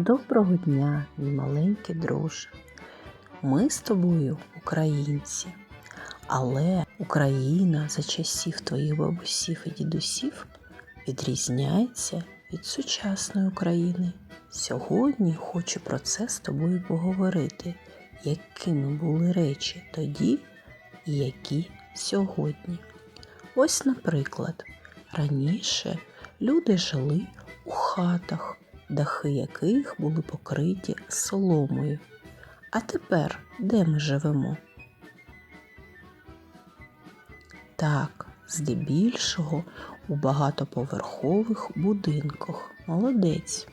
Доброго дня, мій маленький друже. Ми з тобою українці, але Україна за часів твоїх бабусів і дідусів відрізняється від сучасної України. Сьогодні хочу про це з тобою поговорити, якими були речі тоді і які сьогодні. Ось, наприклад, раніше люди жили у хатах, дахи яких були покриті соломою. А тепер де ми живемо? Так, здебільшого у багатоповерхових будинках. Молодець.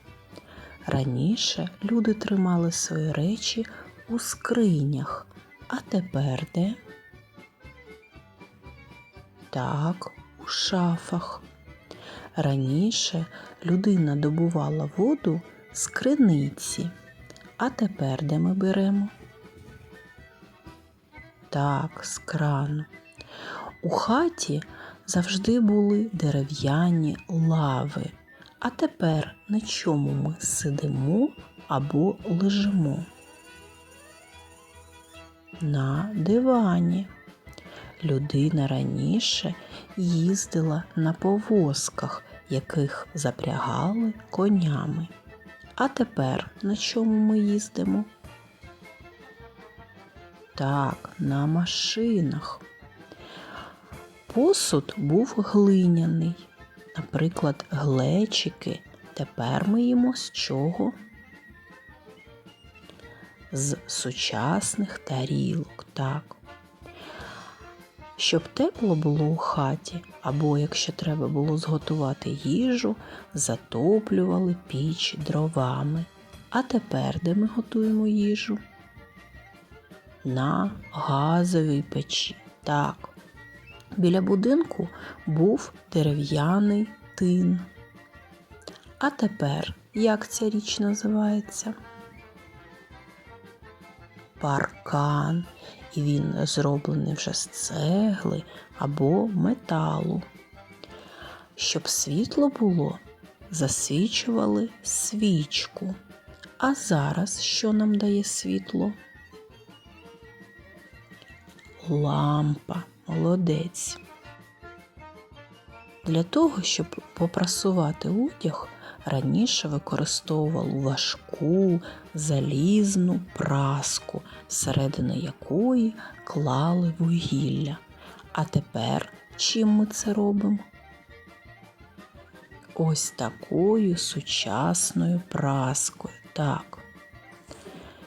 Раніше люди тримали свої речі у скринях, а тепер де? Так, у шафах. Раніше людина добувала воду з криниці, а тепер де ми беремо? Так, з крану. У хаті завжди були дерев'яні лави, а тепер на чому ми сидимо або лежимо? На дивані. Людина раніше їздила на повозках, яких запрягали конями. А тепер на чому ми їздимо? Так, на машинах. Посуд був глиняний, наприклад, глечики. Тепер ми їмо з чого? З сучасних тарілок, так. Щоб тепло було у хаті, або якщо треба було зготувати їжу, затоплювали піч дровами. А тепер де ми готуємо їжу? На газовій печі. Так. Біля будинку був дерев'яний тин. А тепер як ця річ називається? Паркан і він зроблений вже з цегли або металу. Щоб світло було, засвічували свічку. А зараз що нам дає світло? Лампа, молодець. Для того, щоб попрасувати одяг, раніше використовували важку залізну праску, всередину якої клали вугілля. А тепер чим ми це робимо? Ось такою сучасною праскою. Так.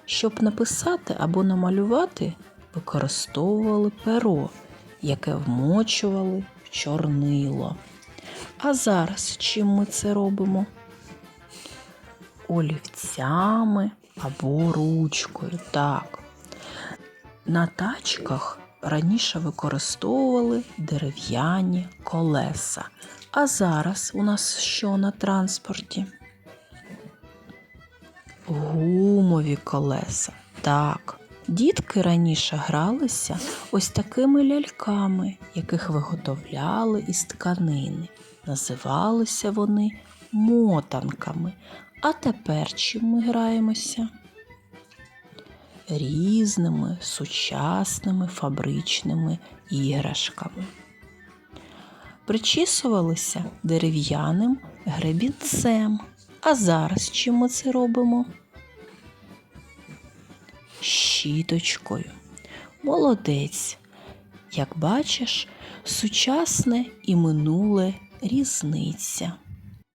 Щоб написати або намалювати, використовували перо, яке вмочували в чорнило. А зараз чим ми це робимо? Олівцями або ручкою. Так. На тачках раніше використовували дерев'яні колеса. А зараз у нас що на транспорті? Гумові колеса. Так. Дітки раніше гралися ось такими ляльками, яких виготовляли із тканини. Називалися вони мотанками. А тепер чим ми граємося? Різними сучасними фабричними іграшками. Причісувалися дерев'яним гребінцем. А зараз чим ми це робимо? Щіточкою. Молодець. Як бачиш, сучасне і минуле різниця.